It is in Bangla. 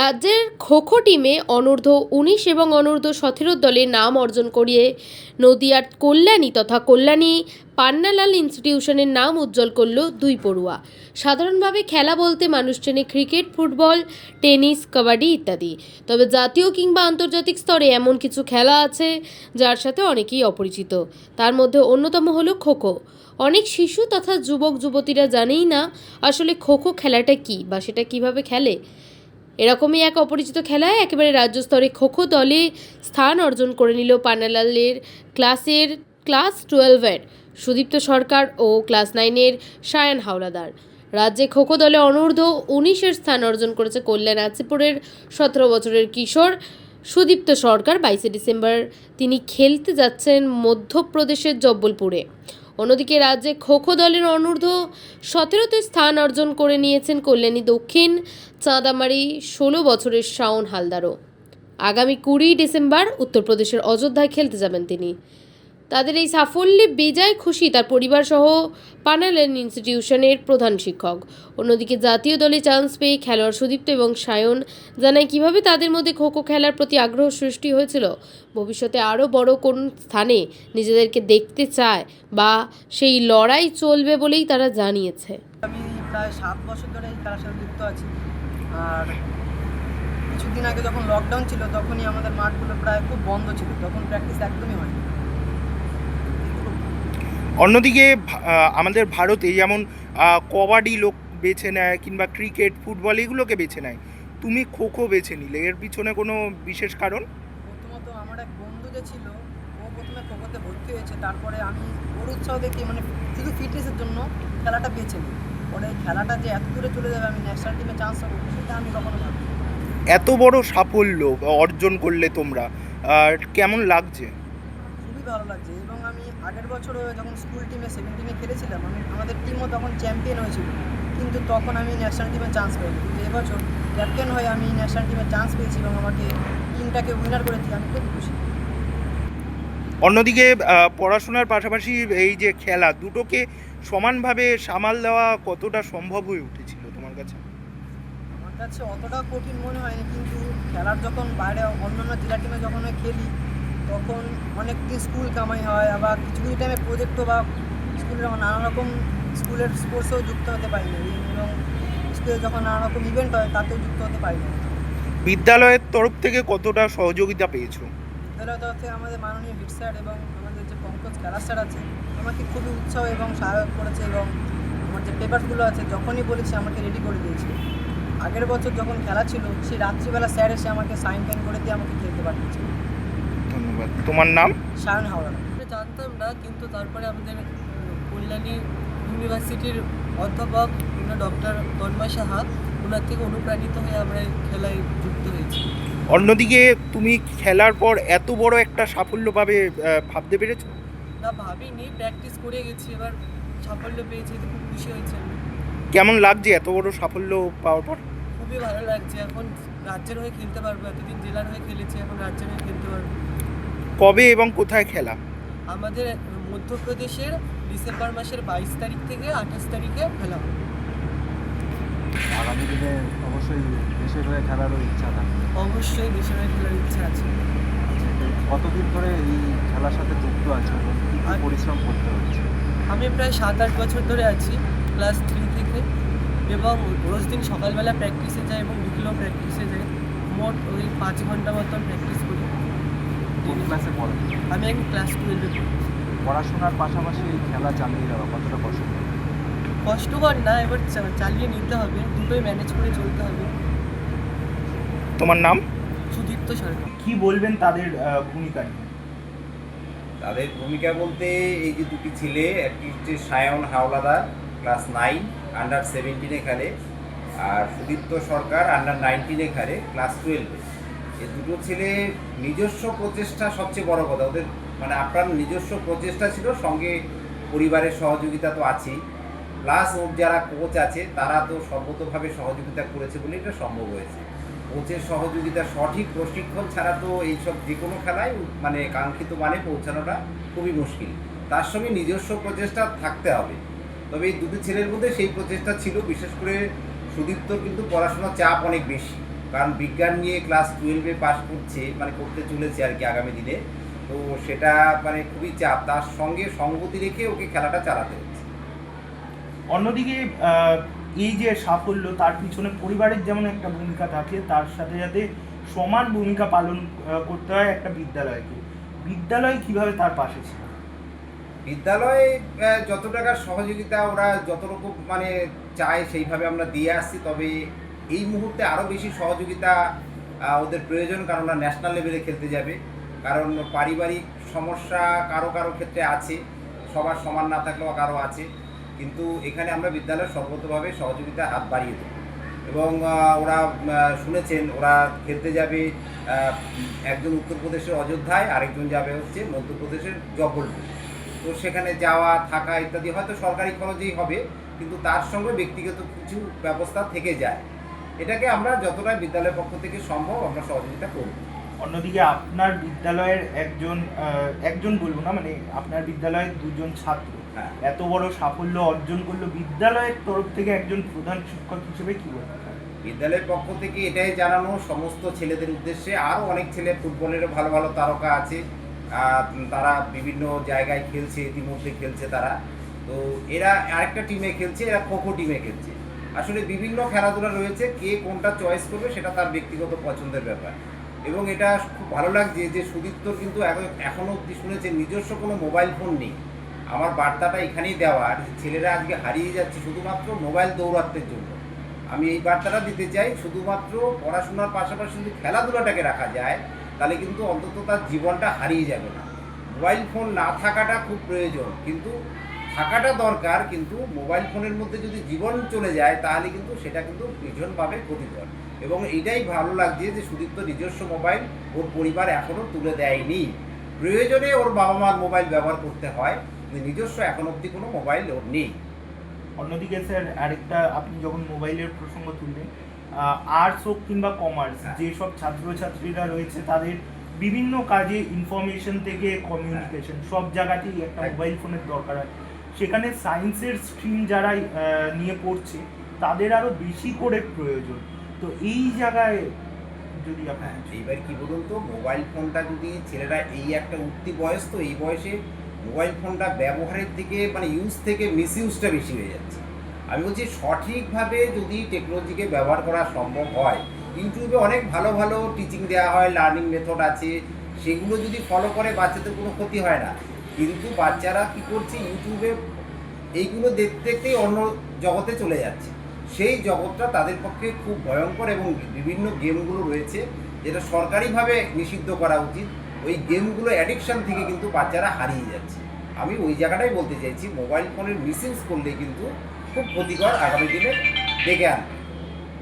রাজ্যের খোখো টিমে অনূর্ধ্ব উনিশ এবং অনূর্ধ্ব সতেরো দলে নাম অর্জন করিয়ে নদিয়ার কল্যাণী তথা কল্যাণী পান্নালাল ইনস্টিটিউশনের নাম উজ্জ্বল করল দুই পড়ুয়া। সাধারণভাবে খেলা বলতে মানুষ চেনে ক্রিকেট, ফুটবল, টেনিস, কাবাডি ইত্যাদি। তবে জাতীয় কিংবা আন্তর্জাতিক স্তরে এমন কিছু খেলা আছে যার সাথে অনেকেই অপরিচিত। তার মধ্যে অন্যতম হলো খোখো। অনেক শিশু তথা যুবক যুবতীরা জানেই না আসলে খোখো খেলাটা কী বা সেটা কীভাবে খেলে। এরকমই এক অপরিচিত খেলায় একেবারে রাজ্য স্তরে খোখো দলে স্থান অর্জন করে নিল পানালালের ক্লাসের ক্লাস টুয়েলভের সুদীপ্ত সরকার ও ক্লাস নাইনের সায়ান হাওলাদার। রাজ্যে খোখো দলে অনূর্ধ্ব উনিশের স্থান অর্জন করেছে কল্যাণ আচিপুরের সতেরো বছরের কিশোর সুদীপ্ত সরকার। বাইশে ডিসেম্বর তিনি খেলতে যাচ্ছেন মধ্যপ্রদেশের জব্বলপুরে। অন্যদিকে রাজ্যে খোখো দলের অনূর্ধ্ব সতেরোতে স্থান অর্জন করে নিয়েছেন কল্যাণী দক্ষিণ চাঁদামারি ষোলো বছরের শাওন হালদারও। আগামী কুড়ি ডিসেম্বর উত্তরপ্রদেশের অযোধ্যায় খেলতে যাবেন তিনি। তাদের এই সাফল্যে বেজায় খুশি তার পরিবার সহ পানালেন ইনস্টিটিউশনের প্রধান শিক্ষক। অন্যদিকে জাতীয় দলে চান্স পেয়ে খেলোয়াড় সুদীপ্ত এবং সায়ন জানায়, কীভাবে তাদের মধ্যে খোখো খেলার প্রতি আগ্রহ সৃষ্টি হয়েছিল? ভবিষ্যতে আরও বড় কোন স্থানে নিজেদেরকে দেখতে চায় বা সেই লড়াই চলবে বলেই তারা জানিয়েছে। আমি প্রায় সাত বছর ধরে খেলার সাথে যুক্ত আছি। আর কিছুদিন আগে যখন লকডাউন ছিল তখনই আমাদের মাঠগুলো প্রায় খুব বন্ধ ছিল। তখন প্র্যাকটিস একদমই হয়নি। অন্যদিকে আমাদের ভারতে যেমন কবাডি লোক বেছে নেয় কিংবা ক্রিকেট ফুটবল এগুলোকে বেছে নেয় তুমি খোখো বেছে নিলে। এর পিছনে কোনো বিশেষ কারণ? প্রথমত আমার এক বন্ধু যে ছিল ও প্রথমে খোখোতে ভর্তি হয়েছে। তারপরে আমি ওর উৎসাহ দেখে মানে শুধু ফিটনেসের জন্য খেলাটা বেছে নিই। পরে খেলাটা যে এত দূরে চলে যাবে আমি ন্যাশনাল টিমে চান্স পাবো সেটা আমি কখনো ভাবি এত বড় সাফল্য অর্জন করলে তোমরা আর কেমন লাগছে? খুবই ভালো লাগছে এবং আমি আগের বছরও যখন স্কুল টিমে সেভেন্টিনে খেলেছিলাম আমি আমাদের টিমও তখন চ্যাম্পিয়ন হয়েছিল কিন্তু তখন আমি ন্যাশনাল টিমে চান্স পাইনি। কিন্তু এবছর ক্যাপ্টেন হয়ে আমি ন্যাশনাল টিমে চান্স পেয়েছি এবং আমাকে টিমটাকে উইনার করে দিয়ে আমি খুব খুশি। অন্যদিকে পড়াশোনার পাশাপাশি এই যে খেলা দুটোকে সমানভাবে সামাল দেওয়া কতটা সম্ভব হয়ে উঠেছিল তোমার কাছে? আমার কাছে অতটা কঠিন মনে হয়নি কিন্তু খেলার যখন বাইরে অন্যান্য জেলা টিমে যখন আমি খেলি তখন অনেক দিন স্কুল কামাই হয় আবার কিছু কিছু টাইমে প্রজেক্টও বা স্কুলের নানা রকম স্কুলের স্পোর্টসেও যুক্ত হতে পারি না এবং স্কুলে যখন নানা রকম ইভেন্ট হয় তাতেও যুক্ত হতে পারি না। বিদ্যালয়ের তরফ থেকে কতটা সহযোগিতা পেয়েছ? বিদ্যালয় তরফ থেকে আমাদের মাননীয় হিট স্যার এবং আমাদের যে পঙ্কজ খেলার স্যার আছে আমাকে খুবই উৎসাহ এবং সহায়ক করেছে এবং আমার যে পেপারসগুলো আছে যখনই বলেছি আমাকে রেডি করে দিয়েছে। আগের বছর যখন খেলা ছিল সেই রাত্রিবেলা স্যার এসে আমাকে সাইন টাইন করে দিয়ে আমাকে খেলতে পাঠিয়েছে। ধন্যবাদ। তোমার নাম? সায়ন হাওড়া। জানতাম না কিন্তু তারপরে আমাদের কল্যাণী ইউনিভার্সিটির অধ্যাপক ডক্টর তন্ময় সাহা ওনার থেকে অনুপ্রাণিত হয়ে আমরা খেলায় যুক্ত হয়েছি। অন্যদিকে তুমি খেলার পর এত বড় একটা সাফল্য পাবে ভাবতে পেরেছ? না ভাবিনি প্র্যাকটিস করে গেছি এবার সাফল্য পেয়েছি তো খুব খুশি হয়েছে কেমন লাগছে এত বড় সাফল্য পাওয়ার পর? খুবই ভালো লাগছে এখন রাজ্যের হয়ে খেলতে পারব এতদিন জেলার হয়ে খেলেছি এখন রাজ্যের হয়ে খেলতে পারব। কবে এবং কোথায় খেলা? আমাদের মধ্যপ্রদেশের ডিসেম্বর মাসের বাইশ তারিখ থেকে আঠাশ তারিখে খেলা হবে। আগামী দিনে অবশ্যই দেশের হয়ে খেলারও ইচ্ছা থাকে অবশ্যই দেশের হয়ে খেলার ইচ্ছা আছে। কতদিন ধরে এই খেলার সাথে যুক্ত আছো পরিশ্রম করতে হচ্ছে? আমি প্রায় সাত আট বছর ধরে আছি ক্লাস থ্রি থেকে। এবং রোজ দিন সকালবেলা প্র্যাকটিসে যাই এবং বিকেলেও প্র্যাকটিসে যাই। মোট ওই পাঁচ ঘণ্টা মতন প্র্যাকটিস করি। কোন ক্লাসে পড়ে? আমি এখন ক্লাস টুয়েলভে পড়ি। পড়াশোনার পাশাপাশি এই খেলা চালিয়ে যাওয়া কতটা কষ্ট কষ্টকর না এবার চালিয়ে নিতে হবে দুটোই ম্যানেজ করে চলতে হবে। তোমার নাম? সুদীপ্ত সরকার। কি বলবেন তাদের ভূমিকা তাদের ভূমিকা বলতে এই যে দুটি ছেলে একটি হচ্ছে Sayan Howlader class nine under সেভেন্টিনে খেলে। আর সুদীপ্ত সরকার আন্ডার নাইনটিনে খেলে ক্লাস টুয়েলভে এই দুটো ছেলে নিজস্ব প্রচেষ্টা সবচেয়ে বড় কথা। ওদের মানে আপনার নিজস্ব প্রচেষ্টা ছিল সঙ্গে পরিবারের সহযোগিতা তো আছেই। প্লাস ওর যারা কোচ আছে, তারা তো সর্বতভাবে সহযোগিতা করেছে বলে এটা সম্ভব হয়েছে। কোচের সহযোগিতা সঠিক প্রশিক্ষণ ছাড়া তো এইসব যে কোনো খেলায় মানে কাঙ্ক্ষিত মানে পৌঁছানোটা খুবই মুশকিল। তার সঙ্গে নিজস্ব প্রচেষ্টা থাকতে হবে। তবে এই দুটি ছেলের মধ্যে সেই প্রচেষ্টা ছিল, বিশেষ করে সুদীপ্তর কিন্তু পড়াশোনার চাপ অনেক বেশি। কারণ বিজ্ঞান নিয়ে ক্লাস টুয়েলভে পাস করছে মানে করতে চলেছে আর কি আগামী দিনে। তো সেটা মানে খুবই চাপ। তার সঙ্গে সঙ্গতি রেখে ওকে খেলাটা চালাতে হচ্ছে। অন্যদিকে এই যে সাফল্য, তার পিছনে পরিবারের যেমন একটা ভূমিকা থাকে, তার সাথে সাথে সমান ভূমিকা পালন করতে হয় একটা বিদ্যালয়কে। বিদ্যালয় কীভাবে তার পাশে ছিল? বিদ্যালয়ে যত টাকার সহযোগিতা ওরা যত রকম মানে চায় সেইভাবে আমরা দিয়ে আসছি, তবে এই মুহূর্তে আরও বেশি সহযোগিতা ওদের প্রয়োজন, কারণ ওরা ন্যাশনাল লেভেলে খেলতে যাবে। কারণ পারিবারিক সমস্যা কারও কারও ক্ষেত্রে আছে, সবার সমান না থাকলেও কারও আছে। কিন্তু এখানে আমরা বিদ্যালয়ের সর্বতভাবে সহযোগিতা হাত বাড়িয়ে দেবো। এবং ওরা শুনেছেন, ওরা খেলতে যাবে একজন উত্তরপ্রদেশের অযোধ্যায়, আরেকজন যাবে হচ্ছে মধ্যপ্রদেশের জব্বলপুর। তো সেখানে যাওয়া, থাকা ইত্যাদি হয়তো সরকারি খরচেই হবে, কিন্তু তার সঙ্গে ব্যক্তিগত কিছু ব্যবস্থা থেকে যায়। এটাকে আমরা যতটা বিদ্যালয়ের পক্ষ থেকে সম্ভব আমরা সহযোগিতা করব। অন্যদিকে আপনার বিদ্যালয়ের একজন একজন বলব না মানে আপনার বিদ্যালয়ের দুজন ছাত্র এত বড় সাফল্য অর্জন করল বিদ্যালয়ের তরফ থেকে একজন প্রধান শিক্ষক হিসেবে কি বলতে বিদ্যালয়ের পক্ষ থেকে এটাই জানানো, সমস্ত ছেলেদের উদ্দেশ্যে আরও অনেক ছেলে ফুটবলেরও ভালো ভালো তারকা আছে তারা বিভিন্ন জায়গায় খেলছে, ইতিমধ্যে খেলছে তারা। তো এরা আরেকটা টিমে খেলছে, এরা খোখো টিমে খেলছে। আসলে বিভিন্ন খেলাধুলা রয়েছে, কে কোনটা চয়েস করবে সেটা তার ব্যক্তিগত পছন্দের ব্যাপার। এবং এটা খুব ভালো লাগছে যে সুদীপ্তর কিন্তু এখনও অব্দি শুনেছে নিজস্ব কোনো মোবাইল ফোন নেই। আমার বার্তাটা এখানেই দেওয়া আর ছেলেরা আজকে হারিয়ে যাচ্ছে শুধুমাত্র মোবাইল দৌরাত্মের জন্য। আমি এই বার্তাটা দিতে চাই, শুধুমাত্র পড়াশোনার পাশাপাশি যদি খেলাধুলাটাকে রাখা যায়, তাহলে কিন্তু অন্তত তার জীবনটা হারিয়ে যাবে না। মোবাইল ফোন না থাকাটা খুব প্রয়োজন, কিন্তু থাকাটা দরকার, কিন্তু মোবাইল ফোনের মধ্যে যদি জীবন চলে যায়, তাহলে কিন্তু সেটা কিন্তু ভীষণভাবে ক্ষতিকর। এবং এটাই ভালো লাগছে যে সুদীপ্ত নিজস্ব মোবাইল ওর পরিবার এখনও তুলে দেয়নি। প্রয়োজনে ওর বাবা মার মোবাইল ব্যবহার করতে হয়। নিজস্ব এখন অবধি কোনো মোবাইল ওর নেই। অন্যদিকে স্যার আরেকটা আপনি যখন মোবাইলের প্রসঙ্গ তুললেন আর্টস হোক কিংবা কমার্স হ্যাঁ। যেসব ছাত্রছাত্রীরা রয়েছে তাদের বিভিন্ন কাজে ইনফরমেশন থেকে কমিউনিকেশন সব জায়গাতেই একটা মোবাইল ফোনের দরকার হয়। সেখানে সায়েন্সের স্ট্রিম যারা নিয়ে পড়ছে তাদের আরও বেশি করে প্রয়োজন। তো এই জায়গায় যদি আপনার হ্যাঁ এইবার কি বলুন তো মোবাইল ফোনটা যদি ছেলেরা এই একটা উঠতি বয়স তো এই বয়সে মোবাইল ফোনটা ব্যবহারের দিকে মানে ইউজ থেকে মিস ইউজটা বেশি হয়ে যাচ্ছে। আমি বলছি সঠিকভাবে যদি টেকনোলজিকে ব্যবহার করা সম্ভব হয় ইউটিউবে অনেক ভালো ভালো টিচিং দেওয়া হয় লার্নিং মেথড আছে, সেগুলো যদি ফলো করে বাচ্চাদের কোনো ক্ষতি হয় না। কিন্তু বাচ্চারা কি করছে ইউটিউবে এইগুলো দেখতে দেখতেই অন্য জগতে চলে যাচ্ছে। সেই জগৎটা তাদের পক্ষে খুব ভয়ঙ্কর এবং বিভিন্ন গেমগুলো রয়েছে, যেটা সরকারিভাবে নিষিদ্ধ করা উচিত। ওই গেমগুলো অ্যাডিকশান থেকে কিন্তু বাচ্চারা হারিয়ে যাচ্ছে। আমি ওই জায়গাটাই বলতে চাইছি মোবাইল ফোনের মিসইউজ করলে কিন্তু খুব ক্ষতিকর আগামী দিনে ডেকে আনবে।